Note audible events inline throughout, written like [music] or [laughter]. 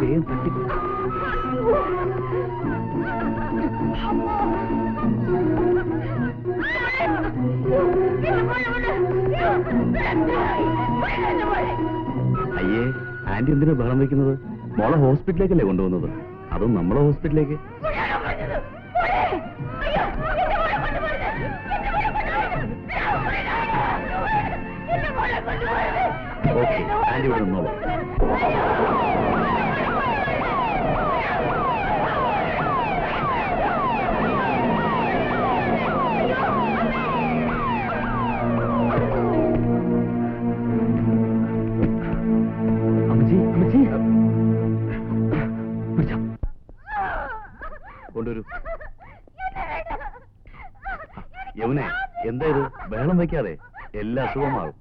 വേഗം തട്ടി അയ്യേ ആന്റി എന്തിനാ ബഹളം വെക്കുന്നത്? മോളെ ഹോസ്പിറ്റലിലേക്കല്ലേ കൊണ്ടുപോകുന്നത് അതും നമ്മളെ ഹോസ്പിറ്റലിലേക്ക്. ഓക്കെ ആന്റി ഇവിടെ നിന്നോളൂ. കൊണ്ടുവരൂ യമുനെ എന്താ ഇത്? ബഹളം വെക്കാതെ എല്ലാ അസുഖം മാറും.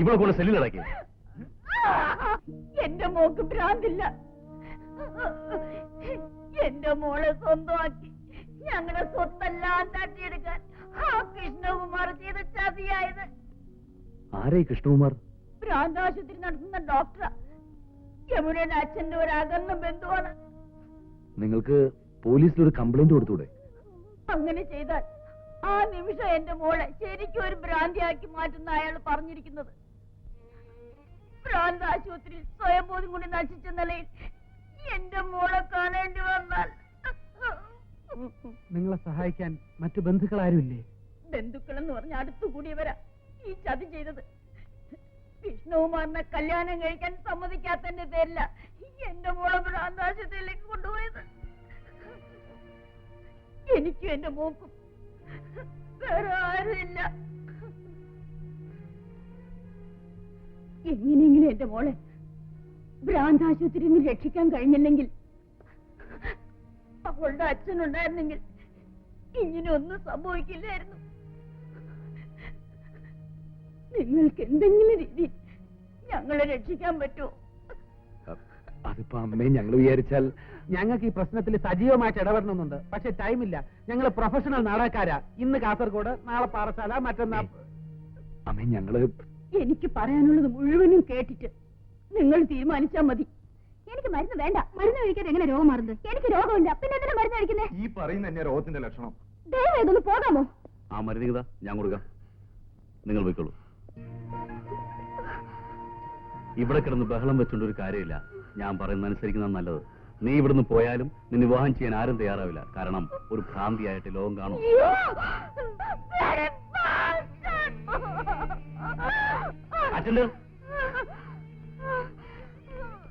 ഇവിടെ കൊണ്ട് സെല്ലിലടക്കി എന്റെ മോക്ക് ഭ്രാന്തില്ല. എന്റെ മോളെ സ്വന്തമാക്കി ഞങ്ങളുടെ സ്വത്തെല്ലാം തട്ടിയെടുക്കാൻ ആ കൃഷ്ണകുമാർ ചെയ്ത ചതിയായത്. ആരെ കൃഷ്ണകുമാർ? ഭ്രാന്താശുപത്രി നടത്തുന്ന ഡോക്ടറാ. യമുനയുടെ അച്ഛന്റെ ഒരു അകന്ന ബന്ധുവാണ്. നിങ്ങൾക്ക് പോലീസിൽ ഒരു കംപ്ലൈന്റ് കൊടുത്തൂടെ? അങ്ങനെ ചെയ്താൽ ആ നിമിഷം എന്റെ മോളെ ശരിക്കും ഒരു ഭ്രാന്തിയാക്കി മാറ്റുന്ന അയാൾ പറഞ്ഞിരിക്കുന്നത്. ഭ്രാന്ത ആശുപത്രിയിൽ സ്വയംബോധം കൊണ്ട് നശിച്ച നിലയിൽ എന്റെ മോളെ കാണേണ്ടി വന്നാൽ. നിങ്ങളെ സഹായിക്കാൻ മറ്റു ബന്ധുക്കൾ ആരുമില്ലേ? ബന്ധുക്കൾ എന്ന് പറഞ്ഞ അടുത്തുകൂടിയവരാ ഈ ചതി ചെയ്തത്. വിഷ്ണുകുമാറിനെ കല്യാണം കഴിക്കാൻ സമ്മതിക്കാത്തതിന്റെ പേരില്ല എന്റെ മോളെ ഭ്രാന്താശുപത്രിയിലേക്ക് കൊണ്ടുപോയത്. എനിക്കും എന്റെ മോക്കും വേറെ ആരുമില്ല. എങ്ങനെയെങ്കിലും എന്റെ മോളെ ഭ്രാന്താശുപത്രിയിൽ നിന്ന് രക്ഷിക്കാൻ കഴിഞ്ഞില്ലെങ്കിൽ അവളുടെ അച്ഛനുണ്ടായിരുന്നെങ്കിൽ ഇങ്ങനെ ഒന്നും സംഭവിക്കില്ലായിരുന്നു. നിങ്ങൾക്ക് എന്തെങ്കിലും രീതി ഞങ്ങളെ രക്ഷിക്കാൻ പറ്റുമോ അതിപ്പോ അമ്മയും ഞങ്ങൾ വിചാരിച്ചാൽ ഞങ്ങൾക്ക് ഈ പ്രശ്നത്തിൽ സജീവമായിട്ട് ഇടപെടണമെന്നുണ്ട്. പക്ഷെ ടൈമില്ല. ഞങ്ങൾ പ്രൊഫഷണൽ നാടകക്കാരാ. ഇന്ന് കാസർഗോഡ് നാളെ പാറശാല മറ്റന്നാ അമ്മേ ഞങ്ങൾ എനിക്ക് പറയാനുള്ളത് മുഴുവനും കേട്ടിട്ട് നിങ്ങൾ തീരുമാനിച്ചാ മതി. എനിക്ക് മരുന്ന് വേണ്ട. മരുന്ന് കഴിക്കാൻ എങ്ങനെ രോഗം മാറുന്നത്? എനിക്ക് രോഗമില്ല. പിന്നെ എന്തിനാ മരുന്ന് കഴിക്കുന്നേ? ഈ പറയുന്ന തന്നെ രോഗത്തിന്റെ ലക്ഷണം. ദയവ് ഇതൊന്ന് പോകാമോ? ആ മരുന്ന് ഞാൻ കൊടുക്കാം. നിങ്ങൾ പോയിക്കോളൂ. ഇവിടെ കിടന്ന് ബഹളം വെച്ചുകൊണ്ട് ഒരു കാര്യമില്ല. ഞാൻ പറയുന്നത് അനുസരിക്കുന്ന നല്ലത്. നീ ഇവിടുന്ന് പോയാലും നിന്നെ വിവാഹം ചെയ്യാൻ ആരും തയ്യാറാവില്ല. കാരണം ഒരു ഭ്രാന്തിയായിട്ട് ലോകം കാണും. അച്ഛന്റെ?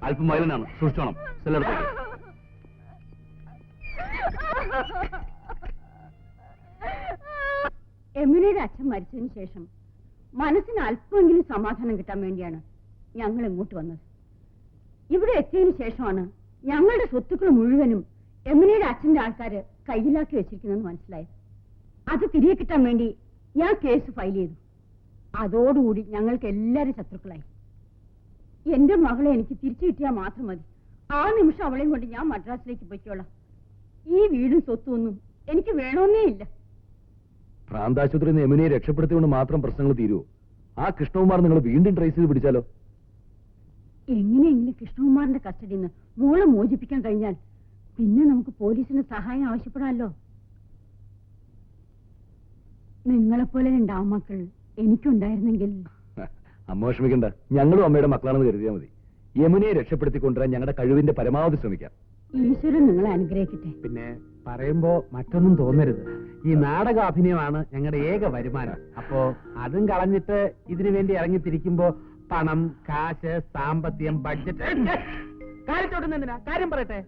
അല്പം വയലനാണ്. സൂക്ഷിച്ചോണം. ചിലടത്തേക്ക് എമിനയുടെ അച്ഛൻ മരിച്ചതിന് ശേഷം മനസ്സിന് അല്പമെങ്കിലും സമാധാനം കിട്ടാൻ വേണ്ടിയാണ് ഞങ്ങൾ ഇങ്ങോട്ട് വന്നത്. ഇവിടെ എത്തിയതിനു ശേഷമാണ് ഞങ്ങളുടെ സ്വത്തുക്കൾ മുഴുവനും എമിനയുടെ അച്ഛന്റെ ആൾക്കാര് കയ്യിലാക്കി വെച്ചിരിക്കുന്നെന്ന് മനസ്സിലായത്. അത് തിരികെ കിട്ടാൻ വേണ്ടി ഞാൻ കേസ് ഫയൽ ചെയ്തു. അതോടുകൂടി ഞങ്ങൾക്ക് എല്ലാവരും ശത്രുക്കളായി. എന്റെ മകളെ എനിക്ക് തിരിച്ചു കിട്ടിയാൽ മാത്രം മതി. ആ നിമിഷം അവളെയും കൊണ്ട് ഞാൻ മദ്രാസിലേക്ക് പൊയ്ക്കോളാം. ഈ വീടും സ്വത്തും ഒന്നും എനിക്ക് വേണമെന്നേ ഇല്ല. ഭ്രാന്താശുപത്രിയിൽ നിന്ന് യമുനയെ രക്ഷപ്പെടുത്തിക്കൊണ്ട് മാത്രം പ്രശ്നങ്ങൾ തീരുവോ? ആ കൃഷ്ണകുമാർ നിങ്ങൾ വീണ്ടും ട്രേസ് ചെയ്ത് പിടിച്ചാലോ? എങ്ങനെയെങ്കിലും കൃഷ്ണകുമാറിന്റെ കസ്റ്റഡിയിൽ നിന്ന് മോളെ മോചിപ്പിക്കാൻ കഴിഞ്ഞാൽ പിന്നെ നമുക്ക് പോലീസിന്റെ സഹായം ആവശ്യപ്പെടാമല്ലോ. നിങ്ങളെപ്പോലെ ഉണ്ടാവും മക്കൾ എനിക്കുണ്ടായിരുന്നെങ്കിൽ. അമ്മ വിഷമിക്കണ്ട. ഞങ്ങളും അമ്മയുടെ മക്കളാണെന്ന് കരുതിയാൽ മതി. യമുനയെ രക്ഷപ്പെടുത്തിക്കൊണ്ടുവരാൻ ഞങ്ങളുടെ കഴിവിന്റെ പരമാവധി ശ്രമിക്കാം. ഈശ്വരൻ നിങ്ങളെ അനുഗ്രഹിക്കട്ടെ. പിന്നെ പറയുമ്പോ മറ്റൊന്നും തോന്നരുത്. ഈ നാടക അഭിനയമാണ് ഞങ്ങളുടെ ഏക വരുമാനം. അപ്പോ അതും കളഞ്ഞിട്ട് ഇതിനു വേണ്ടി ഇറങ്ങിത്തിരിക്കുമ്പോ പണം കാശ് സാമ്പത്തികം ബഡ്ജറ്റ് കാര്യം പറയട്ടെ.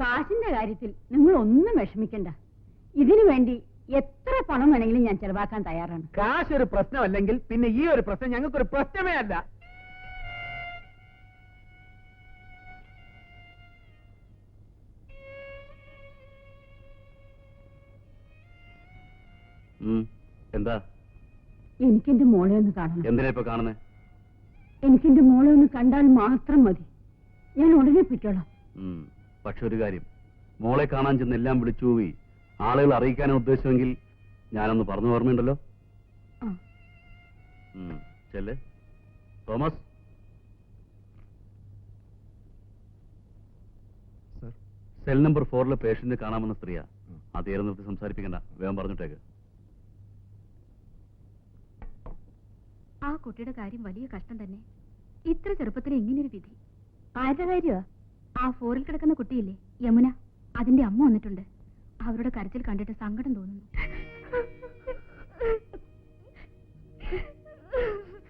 കാശിന്റെ കാര്യത്തിൽ നിങ്ങൾ ഒന്നും വിഷമിക്കണ്ട. ഇതിനു വേണ്ടി എത്ര പണം വേണമെങ്കിലും ഞാൻ ചെലവാക്കാൻ തയ്യാറാണ്. കാശ് ഒരു പ്രശ്നമല്ലെങ്കിൽ പിന്നെ ഈ ഒരു പ്രശ്നം ഞങ്ങൾക്കൊരു പ്രശ്നമേ അല്ല. എന്താ? എനിക്കെന്റെ മോളെ ഒന്ന് കാണണം. എന്തിനാ ഇപ്പൊ കാണുന്നേ? എനിക്കെന്റെ മോളെ ഒന്ന് കണ്ടാൽ മാത്രം മതി. ഞാൻ ഉടനെ പിറ്റോളാം പക്ഷെ ഒരു കാര്യം. മോളെ കാണാൻ ചെന്ന് എല്ലാം വിളിച്ചു പോയി. ആളുകൾ അറിയിക്കാനാണ് ഉദ്ദേശമെങ്കിൽ ഞാനൊന്ന് പറഞ്ഞു ഓർമ്മയുണ്ടല്ലോ ചെല്ലേ. തോമസ്? സെൽ നമ്പർ ഫോറിലെ പേഷ്യന്റ് കാണാമെന്ന സ്ത്രീയാ. ആ തീരെ നിർത്തി സംസാരിപ്പിക്കണ്ട. വേഗം പറഞ്ഞിട്ടേക്ക്. ആ കുട്ടിയുടെ കാര്യം വലിയ കഷ്ടം തന്നെ. ഇത്ര ചെറുപ്പത്തിൽ ഇങ്ങനൊരു വിധി. ആരുടെ കാര്യമാ ആ ഫോറിൽ കിടക്കുന്ന കുട്ടിയില്ലേ യമുന. അതിന്റെ അമ്മ വന്നിട്ടുണ്ട്. അവരുടെ കരച്ചിൽ കണ്ടിട്ട് സങ്കടം തോന്നുന്നു.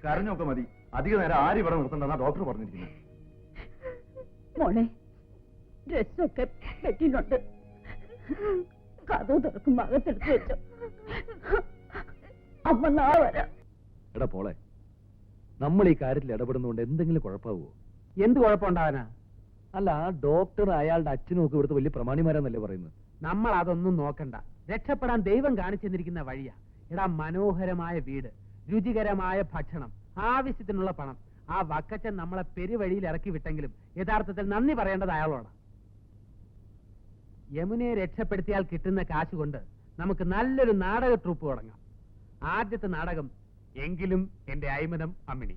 കരഞ്ഞൊക്കെ മതി. അധിക നേരം ആര് ഇവിടെ നിർത്തണ്ടെന്നാ ഡോക്ടർ പറഞ്ഞിരിക്കുന്നത്. മോളെ ഡ്രസ്സൊക്കെ പറ്റിയിട്ടുണ്ട് കഥ തുറക്കും അകത്തെടുത്ത് വെച്ചു. അമ്മ നാളെ വരാം. എടാ പോളെ നമ്മൾ ഈ കാര്യത്തിൽ ഇടപെടുന്നതുകൊണ്ട് എന്തെങ്കിലും കുഴപ്പമാവോ? എന്ത് കുഴപ്പമുണ്ടാവാനാ അല്ല ഡോക്ടർ അയാളുടെ അച്ഛനും ഒക്കെ ഇവിടുത്തെ വലിയ പ്രമാണിമാരാന്നല്ലേ പറയുന്നത്. നമ്മൾ അതൊന്നും നോക്കണ്ട. രക്ഷപ്പെടാൻ ദൈവം കാണിച്ചു തന്നിരിക്കുന്ന വഴിയാ. എടാ മനോഹരമായ വീട് രുചികരമായ ഭക്ഷണം ആവശ്യത്തിനുള്ള പണം. ആ വക്കച്ചൻ നമ്മളെ പെരുവഴിയിൽ ഇറക്കി വിട്ടെങ്കിലും യഥാർത്ഥത്തിൽ നന്ദി പറയേണ്ടത് അയാളോട്. യമുനയെ രക്ഷപ്പെടുത്തിയാൽ കിട്ടുന്ന കാശ് കൊണ്ട് നമുക്ക് നല്ലൊരു നാടക ട്രൂപ്പ് തുടങ്ങാം. ആദ്യത്തെ നാടകം എങ്കിലും എന്റെ അയ്മനം അമ്മിണി.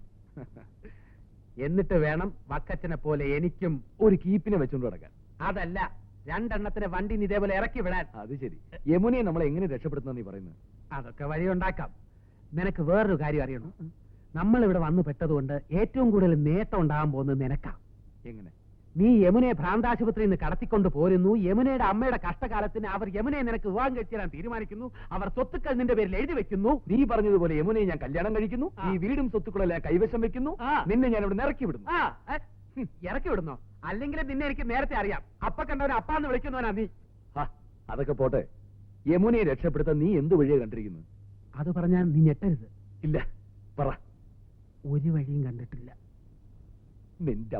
എന്നിട്ട് വേണം വക്കച്ചനെ പോലെ എനിക്കും ഒരു കീപ്പിനെ വെച്ചുകൊണ്ട് നടക്കാൻ. അതല്ല രണ്ടെണ്ണത്തിന് വണ്ടി ഇതേപോലെ ഇറക്കി വിടാൻ. അത് ശരി. യമുനയെ നമ്മൾ എങ്ങനെ രക്ഷപ്പെടുത്തുന്ന നീ പറയുന്നത്? അതൊക്കെ വഴിയുണ്ടാക്കാം നിനക്ക് വേറൊരു കാര്യം അറിയണം. നമ്മൾ ഇവിടെ വന്നു പെട്ടതുകൊണ്ട് ഏറ്റവും കൂടുതൽ നേട്ടം ഉണ്ടാകാൻ പോകുന്നത് നിനക്കാം. എങ്ങനെ? നീ യമുനെ ഭ്രാന്താശുപത്രിയിൽ നിന്ന് കടത്തിക്കൊണ്ട് പോരുന്നു. യമുനയുടെ അമ്മയുടെ കഷ്ടകാലത്തിന് അവർ യമുനെ നിനക്ക് വിവാഹം കഴിച്ചു തീരുമാനിക്കുന്നു. അവർ സ്വത്തുക്കൾ നിന്റെ പേരിൽ എഴുതി വെക്കുന്നു. നീ പറഞ്ഞതുപോലെ യമുനെ ഞാൻ കല്യാണം കഴിക്കുന്നു. ഈ വീടും സ്വത്തുക്കളെല്ലാം കൈവശം വെക്കുന്നു. നിന്നെ ഞാൻ ഇവിടെ ഇറക്കി വിടുന്നു. ഇറക്കി വിടുന്നോ? അല്ലെങ്കിൽ നിന്നെ എനിക്ക് നേരത്തെ അറിയാം. അപ്പ കണ്ടവനെ അപ്പാന്ന് വിളിക്കുന്നവനാ നീ. അതൊക്കെ പോട്ടെ. യമുനയെ രക്ഷപ്പെടുത്താൻ നീ എന്ത് വഴിയെ കണ്ടിരിക്കുന്നു അത് പറഞ്ഞാൽ നീ ഞെട്ടരുത്. ഇല്ല പറ. ഒരു വഴിയും കണ്ടിട്ടില്ല. നിന്റെ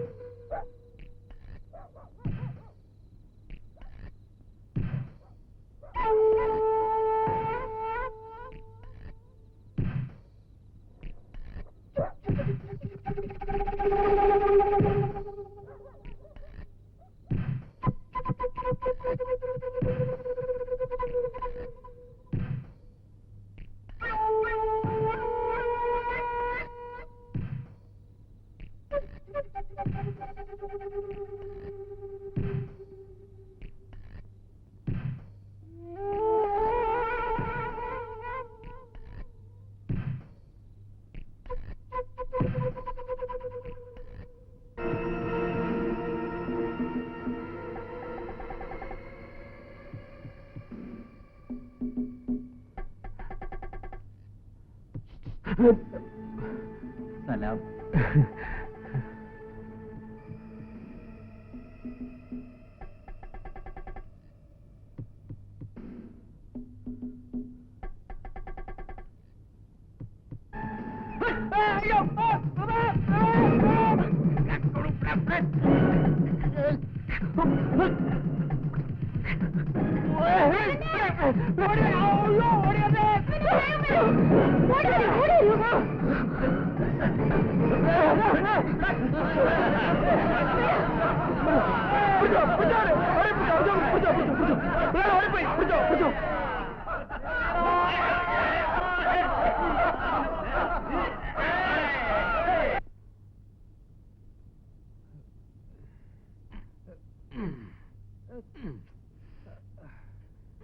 അപ്പം സലാം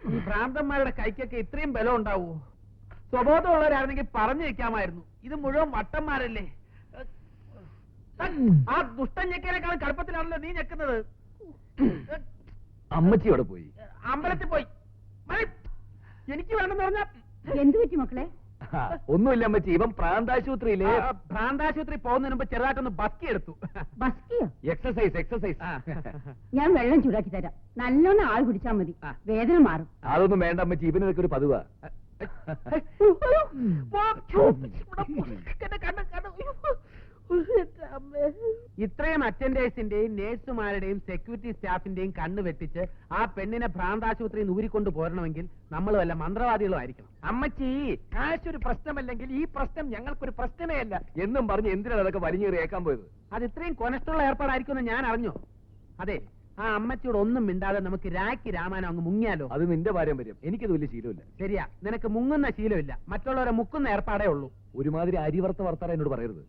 ഈ ഭ്രാന്തന്മാരുടെ കൈക്കൊക്കെ ഇത്രയും ബലം ഉണ്ടാവൂ സ്വബോധമുള്ളവരായിരുന്നെങ്കിൽ പറഞ്ഞു വെക്കാമായിരുന്നു ഇത് മുഴുവൻ വട്ടന്മാരല്ലേ? ആ ദുഷ്ടൻ ഞെക്കിനേക്കാളും കടുപ്പത്തിലാണല്ലോ നീ ഞെക്കുന്നത്. അമ്മച്ചി അവിടെ പോയി. അമ്പലത്തിൽ പോയി. എനിക്ക് വേണമെന്ന് പറഞ്ഞ എന്തു പറ്റി മക്കളെ? ഒന്നുമില്ല അമ്മച്ചി. ഇവൻ പ്രാന്താശുപത്രിയിലെ. പ്രാന്താശുപത്രി പോകുന്നതിന് മുമ്പ് ചെറുതായിട്ടൊന്ന് ബസ്കി എടുത്തു. ബസ്കിയോ? എക്സസൈസ് എക്സസൈസ് ഞാൻ വെള്ളം ചൂടാക്കി തരാം. നല്ലോണം ആൾ കുടിച്ചാൽ മതി. ആ. വേദന മാറും. അതൊന്നും വേണ്ട അമ്മച്ചി. ഇവനൊക്കെ ഒരു പതിവാ. ഇത്രയും അറ്റൻഡേഴ്സിന്റെയും നേഴ്സുമാരുടെയും സെക്യൂരിറ്റി സ്റ്റാഫിന്റെയും കണ്ണ് വെട്ടിച്ച് ആ പെണ്ണിനെ ഭ്രാന്താശുപത്രിയിൽ നിന്ന് ഊരിക്കൊണ്ട് പോരണമെങ്കിൽ നമ്മൾ വല്ല മന്ത്രവാദികളും ആയിരിക്കണം. അമ്മച്ചി കാശൊരു ഒരു പ്രശ്നമല്ലെങ്കിൽ ഈ പ്രശ്നം ഞങ്ങൾക്കൊരു പ്രശ്നമേ അല്ല. എന്നും പറഞ്ഞ് എന്തിനാണ് അതൊക്കെ വലിഞ്ഞേറിയേക്കാൻ പോയത്? അത് ഇത്രയും കൊനഷ്ടമുള്ള ഏർപ്പാടായിരിക്കുമെന്ന് ഞാൻ അറിഞ്ഞു. അതെ ആ അമ്മച്ചിയോട് ഒന്നും മിണ്ടാതെ നമുക്ക് രാഖി രാമായണം അങ്ങ് മുങ്ങിയാലോ? അത് നിന്റെ പാരമ്പര്യം എനിക്കത് വലിയ ശീലമില്ല. ശരിയാ. നിനക്ക് മുങ്ങുന്ന ശീലമില്ല. മറ്റുള്ളവരെ മുക്കുന്ന ഏർപ്പാടേ ഉള്ളൂ. ഒരുമാതിരി അരിവർത്ത വർത്താനം എന്നോട് പറയരുത്.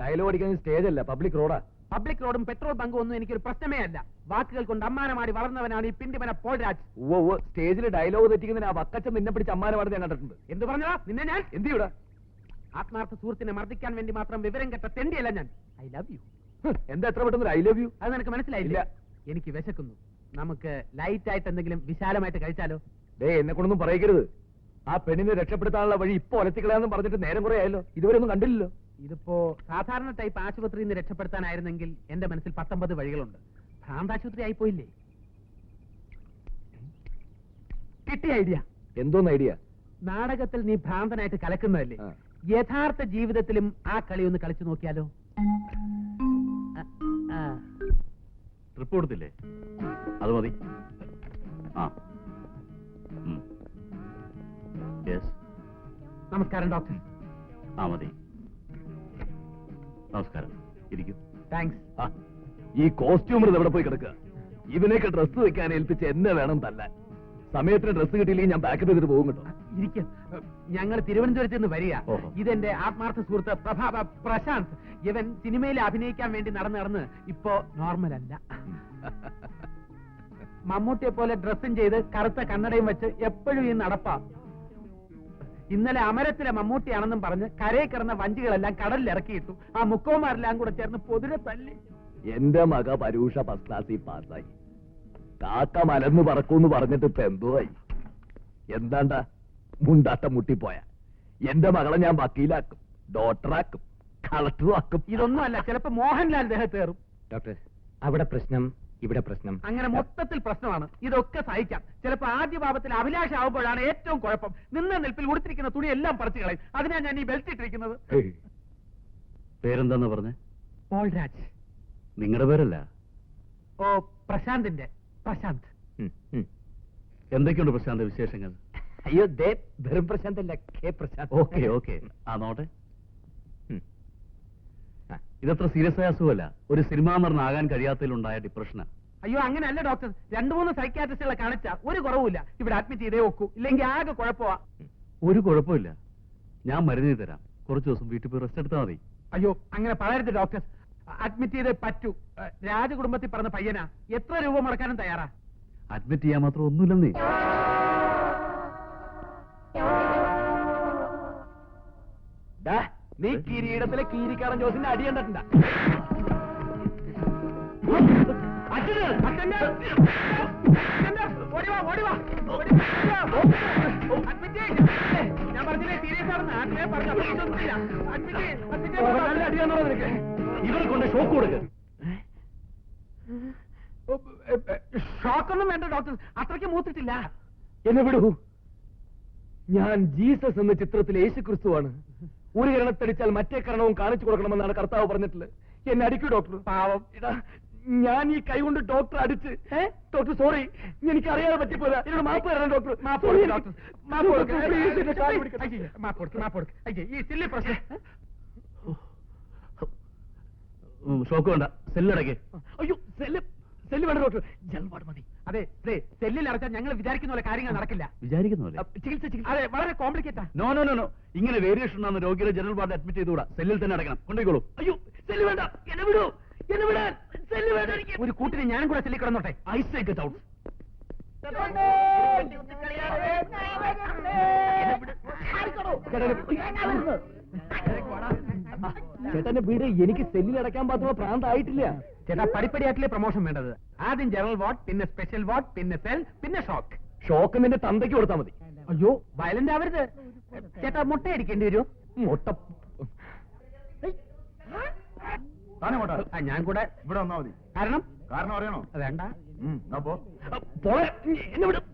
ഡയലോഗ് അടിക്കാൻ സ്റ്റേജ് അല്ല പബ്ലിക് റോഡാ പബ്ലിക് റോഡും പെട്രോൾ ബങ്കും ഒന്നും എനിക്കൊരു പ്രശ്നമേ അല്ല. വാക്കുകൾ കൊണ്ട് അമ്മാനമാടി വളർന്നവനാണ് ഈ പിണ്ടിമന പോൾരാജ്. ഓ ഓ സ്റ്റേജിൽ ഡയലോഗ് തെറ്റിക്കുന്നതിന് ആ വക്കച്ച നിന്നെ പിടിച്ച് അമ്മാനമാടി ഞാൻ കണ്ടിട്ടുണ്ട്. എന്ത് പറഞ്ഞാ നിന്നെ ഞാൻ? എന്ത് ആത്മാർത്ഥ സുഹൃത്തിനെ മർദ്ദിക്കാൻ വേണ്ടി മാത്രം വിവരം കെട്ട തെണ്ടിയല്ല ഞാൻ. ഐ ലവ് യു എന്താ എത്ര പെട്ടെന്ന് ഐ ലവ് യു അത് നിനക്ക് മനസ്സിലായില്ല? എനിക്ക് വിശക്കുന്നു. നമുക്ക് ലൈറ്റ് ആയിട്ട് എന്തെങ്കിലും വിശാലമായിട്ട് കഴിച്ചാലോ? ഡേ എന്നെ കൊണ്ടൊന്നും പറയരുത്. ആ പെണ്ണിനെ രക്ഷപ്പെടുത്താനുള്ള വഴി ഇപ്പൊ ഒലത്തിക്കളയാന്ന് പറഞ്ഞിട്ട് നേരം കുറെ ആയല്ലോ. ഇതുവരെ ഒന്നും കണ്ടില്ലല്ലോ. ഇതിപ്പോ സാധാരണ ടൈപ്പ് ആശുപത്രിയിൽ നിന്ന് രക്ഷപ്പെടുത്താനായിരുന്നെങ്കിൽ എന്റെ മനസ്സിൽ പത്തൊമ്പത് വഴികളുണ്ട്. ഭ്രാന്താശുപത്രി ആയിപ്പോയില്ലേ? കിട്ടിയ ഐഡിയ എന്തോന്ന് ഐഡിയ നാടകത്തിൽ നീ ഭ്രാന്തനായിട്ട് കലക്കുന്നതല്ലേ? യഥാർത്ഥ ജീവിതത്തിലും ആ കളി ഒന്ന് കളിച്ചു നോക്കിയാലോ. ട്രിപ്പ് കൊടുത്തില്ലേ? അത് മതി. ആ. നമസ്കാരം ഡോക്ടർ. ആ മതി. നമസ്കാരം. ഇരിക്കും. താങ്ക്സ്. ആ, ഈ കോസ്റ്റ്യൂമർ എവിടെ പോയി കിടക്കുക? ഇവനെയൊക്കെ ഡ്രസ്സ് വെക്കാൻ ഏൽപ്പിച്ച് എന്നെ വേണം തല്ലാൻ. സമയത്തിന് ഡ്രസ്സ് കിട്ടിയില്ലെങ്കിൽ ഞാൻ ബാക്കപ്പ് ചെയ്തിട്ട് പോകും കേട്ടോ. ഇരിക്കും. ഞങ്ങൾ തിരുവനന്തപുരത്ത് നിന്ന് വരിക. ഓഹോ. ഇതെന്റെ ആത്മാർത്ഥ സുഹൃത്ത് പ്രഭാ പ്രശാന്ത്. ഇവൻ സിനിമയിൽ അഭിനയിക്കാൻ വേണ്ടി നടന്ന് നടന്ന് ഇപ്പോ നോർമൽ അല്ല. മമ്മൂട്ടിയെ പോലെ ഡ്രസ്സും ചെയ്ത് കറുത്ത കണ്ണടയും വെച്ച് എപ്പോഴും ഈ നടപ്പാ. ഇന്നലെ അമരത്തിലെ മമ്മൂട്ടിയാണെന്നും പറഞ്ഞ് കരയിൽ കിടന്ന വഞ്ചികളെല്ലാം കടലിൽ ഇറക്കിയിട്ടു. ആ മുക്കോമാരെല്ലാം കൂടെ ചേർന്ന് പൊതിരെ തല്ലി. എന്റെ മക പരൂഷ ഫസ്റ്റ് ക്ലാസ്സിൽ പാസ്സായി. കാക്ക മലന്ന് പറക്കൂന്ന് പറഞ്ഞിട്ട് ഇപ്പൊ എന്തുവായി എന്താണ്ട? മുണ്ടാട്ട മുട്ടിപ്പോയ. എന്റെ മകളെ ഞാൻ വക്കീലാക്കും ഡോക്ടറാക്കും കളക്ടറും ആക്കും ഇതൊന്നും അല്ല ചിലപ്പോ മോഹൻലാൽ ദേഹത്തേറും ഡോക്ടർ അവിടെ പ്രശ്നം ഇവിടെ പ്രശ്നം. അങ്ങനെ മൊത്തത്തിൽ പ്രശ്നമാണ്. ഇതൊക്കെ സഹിക്കാം. ചിലപ്പോ ആദ്യ ഭാവത്തിൽ അഭിലാഷ ആവുമ്പോഴാണ് ഏറ്റവും കുഴപ്പം. നിന്ന നിൽപ്പിൽ ഉടുത്തിരിക്കുന്ന തുണി എല്ലാം പറിച്ചു കളയും. അതിനാ ഞാൻ ഈ ബെൽറ്റ് ഇട്ടിരിക്കുന്നത്. പേരെന്താന്ന് പറഞ്ഞേ? പോൾരാജ്. നിങ്ങളുടെ പേരല്ല? ഓ പ്രശാന്തിന്റെ. പ്രശാന്ത്. എന്തൊക്കെയുണ്ട് പ്രശാന്ത് വിശേഷങ്ങൾ? അയ്യോ ദേ വെറും പ്രശാന്തല്ല കെ പ്രശാന്ത്. Okay okay. ആ നോട്ടെ. ഇതത്ര സീരിയസ് ആയ അസുഖമല്ല. ഒരു സിനിമാ നടനാകാൻ കഴിയാത്തതിലുണ്ടായ ഡിപ്രഷനാ അയ്യോ അങ്ങനെയല്ല ഡോക്ടർ രണ്ടു മൂന്ന് സൈക്കാട്രിസ്റ്റുകളെ കാണിച്ച ഒരു കുറവില്ല ഇവിടെ അഡ്മിറ്റ് ചെയ്തേ ഒക്കൂ. ഇല്ലെങ്കിൽ ആകെ കുഴപ്പമാ. ഒരു കുഴപ്പമില്ല. ഞാൻ മരുന്ന് തരാം. കുറച്ച് ദിവസം വീട്ടിൽ പോയി റെസ്റ്റ് എടുത്താൽ മതി. അയ്യോ അങ്ങനെ പറയരുത് ഡോക്ടർ അഡ്മിറ്റ് ചെയ്തേ പറ്റൂ. രാജകുടുംബത്തിൽ പറഞ്ഞ പയ്യനാ. എത്ര രൂപ മുടക്കാനും തയ്യാറാ? അഡ്മിറ്റ് ചെയ്യാൻ മാത്രം ഒന്നുമില്ലെന്നേ. നീ കിരീടത്തിലെ കീരിക്കാരൻ ജോസിന്റെ അടി കണ്ടിട്ടുണ്ടാ. ഞാൻ പറഞ്ഞില്ലേ സീരിയസ് ആണെന്ന്. ആദ്യമേ പറഞ്ഞു അപ്പൊ അഡ്മിറ്റ് അഡ്മിറ്റ് നിനക്ക്? ഇവരെ കൊണ്ട് ഷോക്ക് കൊടുക്കുക ഷോക്കൊന്നും വേണ്ട ഡോക്ടർ. അത്രയ്ക്ക് മൂത്തിട്ടില്ല. എന്നെ വിടൂ. ഞാൻ ജീസസ് എന്ന ചിത്രത്തിൽ യേശു ക്രിസ്തുവാണ് ഒരു കിരണത്തടിച്ചാൽ മറ്റേ കരണവും കാണിച്ചു കൊടുക്കണമെന്നാണ് കർത്താവ് പറഞ്ഞിട്ടുള്ളത്. എന്നെ അടിക്കൂ ഡോക്ടർ. പാവം. ഇതാ ഞാൻ ഈ കൈ കൊണ്ട് ഡോക്ടർ അടിച്ച് ഡോക്ടർ സോറി. എനിക്ക് അറിയാതെ പറ്റിപ്പോയതാ. എന്നോട് മാപ്പ് തരണം ഡോക്ടർ. മാപ്പ് Sorry, കൊടുക്ക് ഡോക്ടർ. മാപ്പ് കൊടുക്ക് Please, എന്റെ കാൽ പിടിക്കണം. അയ്യേ, മാപ്പ് കൊടുക്ക് മാപ്പ് കൊടുക്ക് അയ്യേ, ഈ സില്ലി പ്രശ്നം ഷോക്ക് വേണ്ട. സെല്ലടക്കേ അയ്യോ സെല്ല് സെല്ല് വേണ്ട ഡോക്ടർ ജൽവാട് മതി. അതെ ദേ, സെല്ലിൽ അടച്ചാൽ ഞങ്ങൾ വിചാരിക്കുന്ന പോലെ കാര്യങ്ങൾ നടക്കില്ല. വിചാരിക്കുന്ന പോലെ? ചികിത്സ ചികിത്സ. അതെ വളരെ കോംപ്ലിക്കേറ്റാ നോ നോ നോ നോ ഇങ്ങനെ വേരിയേഷൻ ഉണ്ടെന്ന് രോഗിയുടെ ജനറൽ വാർഡ് അഡ്മിറ്റ് ചെയ്തുകൂടാ. സെല്ലിൽ തന്നെ അടക്കണം കൊണ്ടുപോയിക്കോളൂ. അയ്യോ സെല്ല് വേണ്ട. എന്നെ വിടൂ. എന്നെ വിടാൻ. സെല്ല് വേണ്ട എനിക്ക്. ഒരു കൂട്ടിന് ഞാനും കൂടെ സെല്ലി കിടന്നോട്ടെ. ഐ സേ ഗെറ്റ് ഔട്ട് ചേട്ടന്റെ വീട് എനിക്ക് സെല്ലിൽ അടയ്ക്കാൻ പാത്തുന്ന പ്രാന്തായിട്ടില്ല. ചേട്ടാ പടിപ്പടിയായിട്ടില്ലേ പ്രൊമോഷൻ വേണ്ടത്. ആദ്യം ജനറൽ വാർഡ് പിന്നെ സ്പെഷ്യൽ വാർഡ് പിന്നെ സെൽ പിന്നെ ഷോക്ക് ഷോക്ക് നിന്റെ തന്തയ്ക്ക് കൊടുത്താൽ മതി. അയ്യോ വയലന്റ് ആവരുത്. ചേട്ടാ മുട്ട അടിക്കേണ്ടി വരുമോ മുട്ട. ഞാൻ കൂടെ ഇവിടെ വന്നാ മതി. കാരണം? കാരണം അറിയണോ? വേണ്ട. ഉം, പോ. പോളെ എന്നെ വിടും.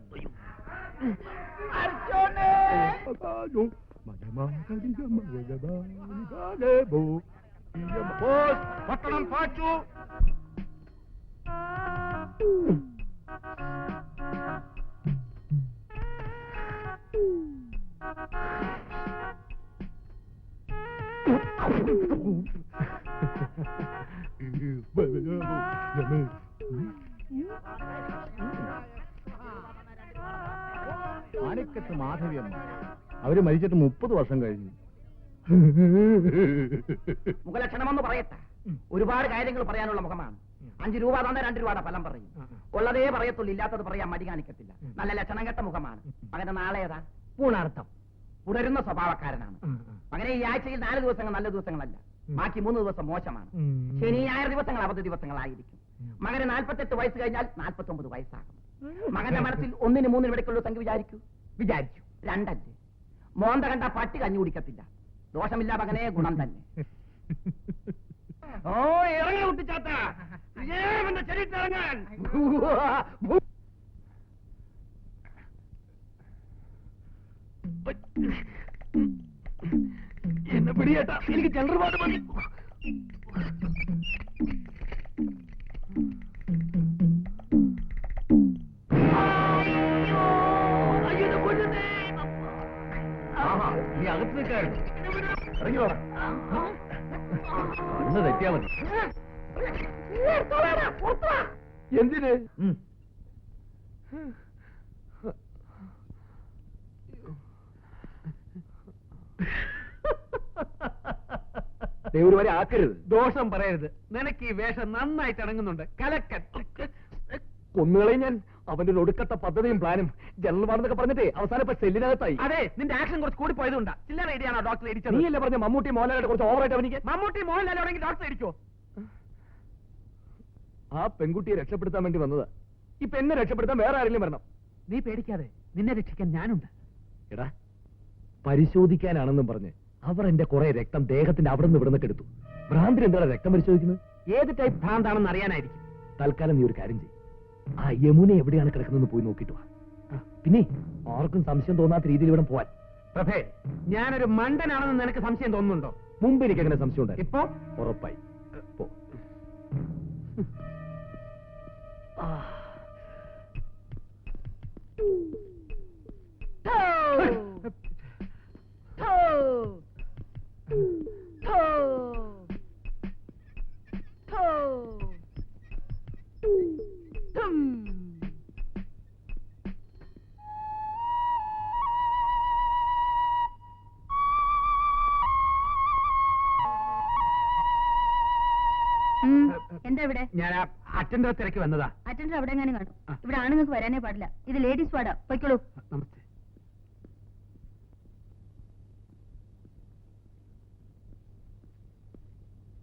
അർജുൻ പട്ടണം പാച്ചു മാണിക്കത്ത് മാധവിയമ്മ. അവർ മരിച്ചിട്ട് മുപ്പത് വർഷം കഴിഞ്ഞു. മുഖലക്ഷണമെന്ന് പറയട്ടെ. ഒരുപാട് കാര്യങ്ങൾ പറയാനുള്ള മുഖമാണ്. അഞ്ചു രൂപ തന്നെ രണ്ട് രൂപയുടെ ഫലം പറയും. ഉള്ളതേ പറയത്തുള്ളൂ ഇല്ലാത്തത് പറയാൻ മടി കാണിക്കത്തില്ല. നല്ല ലക്ഷണം കെട്ട മുഖമാണ്. അങ്ങനെ നാളെ ഏതാ? പൂണാർത്ഥം. പുണരുന്ന സ്വഭാവക്കാരനാണ്. അങ്ങനെ ഈ ആഴ്ചയിൽ നാല് ദിവസങ്ങൾ നല്ല ദിവസങ്ങളല്ല. ബാക്കി മൂന്ന് ദിവസം മോശമാണ്. ശനി ഞായർ ദിവസങ്ങൾ അവധി ദിവസങ്ങളായിരിക്കും. മകന് നാൽപ്പത്തെട്ട് വയസ്സ് കഴിഞ്ഞാൽ നാൽപ്പത്തി ഒമ്പത് വയസ്സാകും മകന്റെ മനസ്സിൽ ഒന്നിന് മൂന്നിന് ഇടയ്ക്കുള്ള സംഖ്യ വിചാരിക്കൂ? വിചാരിച്ചു. രണ്ടല്ലേ? മോന്ത കണ്ട പട്ടി കഞ്ഞു കുടിക്കത്തില്ല. ദോഷമില്ല മകനെ ഗുണം തന്നെ. [laughs] ഓ ഇറങ്ങി കുട്ടിച്ചാത്ത. ശരീരത്തിറങ്ങാൻ എന്നെ പിടിയേട്ടാ. എനിക്ക് ചന്ദ്രപാട് മതി. നീ അകത്ത് നിൽക്കായിരുന്നു. ഇറങ്ങി വേണം ഒന്ന് തെറ്റിയാ മതി. എന്തിന്? ദൈവരുമാരെ ദൈവം വരെ ആക്കരുത്. ദോഷം പറയരുത്. നിനക്ക് ഈ വേഷം നന്നായിട്ട് ഇണങ്ങുന്നുണ്ട് കലക്കൻ കൊന്നുകളയും ഞാൻ. അവന്റെ ഒടുക്കത്തെ പദ്ധതിയും പ്ലാനും ജനറൽ വാർന്നൊക്കെ പറഞ്ഞിട്ടേ അവസാനം ഇപ്പൊ സെല്ലിനകത്തായി അതെ നിന്റെ ആക്ഷൻ കുറച്ച് കൂടി പോയതുകൊണ്ടാ. ചില്ലറ ഐഡിയാണോ ഡോക്ടർ ഇടിച്ചത്? നീയല്ലേ പറഞ്ഞ മമ്മൂട്ടി മോഹൻലാലിനെ കുറച്ച് ഓവറായിട്ട് അവനിക്ക്? മമ്മൂട്ടി മോഹൻലാൽ ആണെങ്കിൽ ഡോക്ടർ ഇടിക്കോ ആ പെൺകുട്ടിയെ രക്ഷപ്പെടുത്താൻ വേണ്ടി വന്നതാ. ഇപ്പൊ എന്നെ രക്ഷപ്പെടുത്താൻ വേറെ ആരെങ്കിലും വരണം? നീ പേടിക്കാതെ നിന്നെ രക്ഷിക്കാൻ ഞാനുണ്ട്. എടാ പരിശോധിക്കാനാണെന്നും പറഞ്ഞ് അവർ എന്റെ കുറെ രക്തം ദേഹത്തിന്റെ അവിടെ നിന്ന് ഇവിടുന്നൊക്കെ എടുത്തു. ഭ്രാന്തിന് എന്താണ് രക്തം പരിശോധിക്കുന്നത്? ഏത് ടൈപ്പ് ഭ്രാന്താണെന്ന് അറിയാനായിരിക്കും. തൽക്കാലം നീ ഒരു കാര്യം ചെയ്യും. ആ യമുന എവിടെയാണ് കിടക്കുന്നതെന്ന് പോയി നോക്കിയിട്ട് വാ. പിന്നെ ആർക്കും സംശയം തോന്നാത്ത രീതിയിൽ ഇവിടെ പോവാൻ. പ്രഭേ ഞാനൊരു മണ്ടനാണെന്ന് നിനക്ക് സംശയം തോന്നുന്നുണ്ടോ? മുമ്പ് എനിക്ക് അങ്ങനെ സംശയം ഉണ്ടായി? ഇപ്പോ? ഉറപ്പായി. പോ. എന്താ അറ്റൻഡർ തിരക്ക് വന്നതാ. അറ്റൻഡർ അവിടെ എങ്ങനെ കാണും. ഇവിടെ ആണുങ്ങൾക്ക് വരാനേ പാടില്ല. ഇത് ലേഡീസ് വാർഡാ. പൊയ്ക്കോളൂ. നമസ്തേ.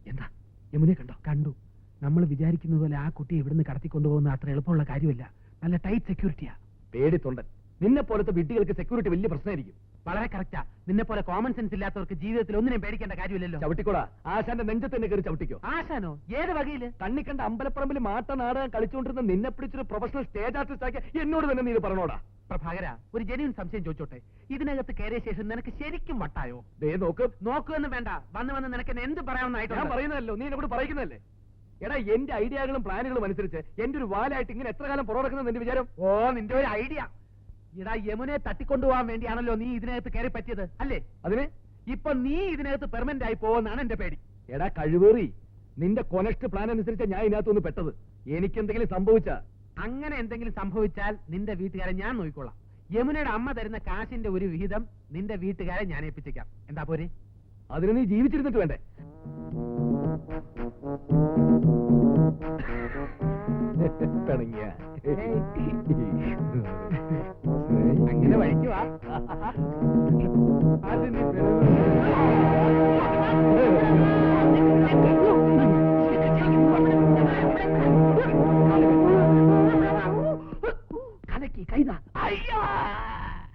എന്താ? യമുനെ കണ്ടോ? കണ്ടു. നമ്മൾ വിചാരിക്കുന്നത് പോലെ ആ കുട്ടി ഇവിടുന്ന് കടത്തിക്കൊണ്ടുപോകുന്ന അത്ര എളുപ്പമുള്ള കാര്യമല്ല. നല്ല ടൈറ്റ് സെക്യൂരിറ്റിയാ പേടി തൊണ്ടൻ നിന്നെ പോലത്തെ വിട്ടികൾക്ക് സെക്യൂരിറ്റി വലിയ പ്രശ്നമായിരിക്കും. വളരെ കറക്റ്റാ നിന്നെ പോലെ കോമൺ സെൻസ് ഇല്ലാത്തവർക്ക് ജീവിതത്തിൽ ഒന്നിനും പേടിക്കേണ്ട കാര്യമില്ലല്ലോ. ചവിട്ടിക്കോളാ ആശാന്റെ നെഞ്ചത്ത് തന്നെ കയറി ചവിട്ടിക്കോ. ആശാനോ? ഏത് വകയിൽ? കണ്ണിക്കണ്ട അമ്പലപ്പറമ്പിൽ മാട്ട നാടകം കളിച്ചുകൊണ്ടിരുന്ന നിന്നെ പിടിച്ചൊരു പ്രൊഫഷണൽ സ്റ്റേജ് ആർട്ടിസ്റ്റ് ആക്കിയ എന്നോട് തന്നെ നീ ഇത് പറഞ്ഞോടാ. പ്രഭാകര ഒരു ജനുവിൻ സംശയം ചോദിച്ചോട്ടെ. ഇതിനകത്ത് കയറിയ ശേഷം നിനക്ക് ശരിക്കും വട്ടായോ? ദേ നോക്ക്. നോക്കുമെന്ന് വേണ്ട. വന്ന് വന്ന് നിനക്ക് എന്നെ എന്ത് ഞാൻ പറയാമെന്നായിട്ട് പറയുന്നതല്ലോ? നീ എന്നോട് പറയുന്നതല്ലേ? എടാ എന്റെ ഐഡിയകളും പ്ലാനുകളും അനുസരിച്ച് എന്റെ ഒരു വാലായിട്ട് ഇങ്ങനെ എത്ര കാലം പുറകിടക്കുന്നത് നിന്റെ വിചാരം? ഓ നിന്റെ ഒരു ഐഡിയ. ഇടാ യമുനെ തട്ടിക്കൊണ്ടുപോകാൻ വേണ്ടിയാണല്ലോ നീ ഇതിനകത്ത് കയറി പറ്റിയത് അല്ലേ? അതിന്? ഇപ്പൊ നീ ഇതിനകത്ത് പെർമനന്റ് ആയി പോവെന്നാണ് എന്റെ പേടി. എടാ കഴിവേറി. നിന്റെ കൊനസ്റ്റ് പ്ലാൻ അനുസരിച്ച് ഞാൻ ഇതിനകത്തൊന്ന് പെട്ടത്. എനിക്ക് എന്തെങ്കിലും സംഭവിച്ച? അങ്ങനെ എന്തെങ്കിലും സംഭവിച്ചാൽ നിന്റെ വീട്ടുകാരെ ഞാൻ നോക്കിക്കോളാം യമുനയുടെ അമ്മ തരുന്ന കാശിന്റെ ഒരു വിഹിതം നിന്റെ വീട്ടുകാരെ ഞാൻ ഏൽപ്പിച്ചേക്കാം. എന്താ പോരെ? അതിന് നീ ജീവിച്ചിരുന്നിട്ട് വേണ്ടേ? പിണങ്ങിയ അങ്ങനെ വഴിക്കുവാ അതിന് കലക്കി കൈതാ. അയ്യാ!